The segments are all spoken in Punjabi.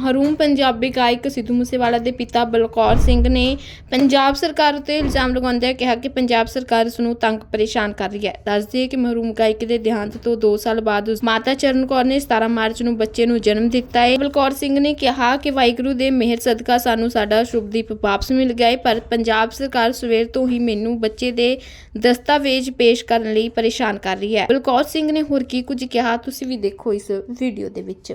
ਮਹਰੂਮ ਪੰਜਾਬੀ ਗਾਇਕ ਸਿੱਧੂ ਮੂਸੇਵਾਲਾ ਦੇ ਪਿਤਾ ਬਲਕੌਰ ਸਿੰਘ ਨੇ ਪੰਜਾਬ ਸਰਕਾਰ ਉੱਤੇ ਇਲਜ਼ਾਮ ਲਗਾਉਂਦਿਆਂ ਕਿਹਾ ਕਿ ਪੰਜਾਬ ਸਰਕਾਰ ਉਸ ਨੂੰ ਤੰਗ ਪਰੇਸ਼ਾਨ ਕਰ ਰਹੀ ਹੈ। ਦੱਸਦੇ ਕਿ ਮਹਰੂਮ ਗਾਇਕ ਦੇ ਦੇਹਾਂਤ ਤੋਂ 2 ਸਾਲ ਬਾਅਦ ਉਸ ਮਾਤਾ ਚਰਨ ਕੌਰ ਨੇ 17 ਮਾਰਚ ਨੂੰ ਬੱਚੇ ਨੂੰ ਜਨਮ ਦਿੱਤਾ ਹੈ। ਬਲਕੌਰ ਸਿੰਘ ਨੇ ਕਿਹਾ ਕਿ ਵਾਹਿਗੁਰੂ ਦੇ ਮਿਹਰ ਸਦਕਾ ਸਾਨੂੰ ਸਾਡਾ ਸ਼ੁਭਦੀਪ ਵਾਪਸ ਮਿਲ ਗਿਆ ਹੈ, ਪਰ ਪੰਜਾਬ ਸਰਕਾਰ ਸਵੇਰ ਤੋਂ ਹੀ ਮੈਨੂੰ ਬੱਚੇ ਦੇ ਦਸਤਾਵੇਜ਼ ਪੇਸ਼ ਕਰਨ ਲਈ ਪਰੇਸ਼ਾਨ ਕਰ ਰਹੀ ਹੈ। ਬਲਕੌਰ ਸਿੰਘ ਨੇ ਹੋਰ ਕੀ ਕੁਝ ਕਿਹਾ, ਤੁਸੀਂ ਵੀ ਦੇਖੋ ਇਸ ਵੀਡੀਓ ਦੇ ਵਿੱਚ।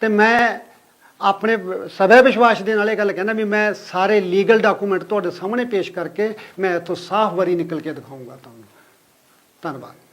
ਤੇ ਮੈਂ ਆਪਣੇ ਸਵੈ ਵਿਸ਼ਵਾਸ ਦੇ ਨਾਲ ਇਹ ਗੱਲ ਕਹਿੰਦਾ ਵੀ ਮੈਂ ਸਾਰੇ ਲੀਗਲ ਡਾਕੂਮੈਂਟ ਤੁਹਾਡੇ ਸਾਹਮਣੇ ਪੇਸ਼ ਕਰਕੇ ਮੈਂ ਇੱਥੋਂ ਸਾਫ਼ ਵਰੀ ਨਿਕਲ ਕੇ ਦਿਖਾਊਂਗਾ ਤੁਹਾਨੂੰ। ਧੰਨਵਾਦ।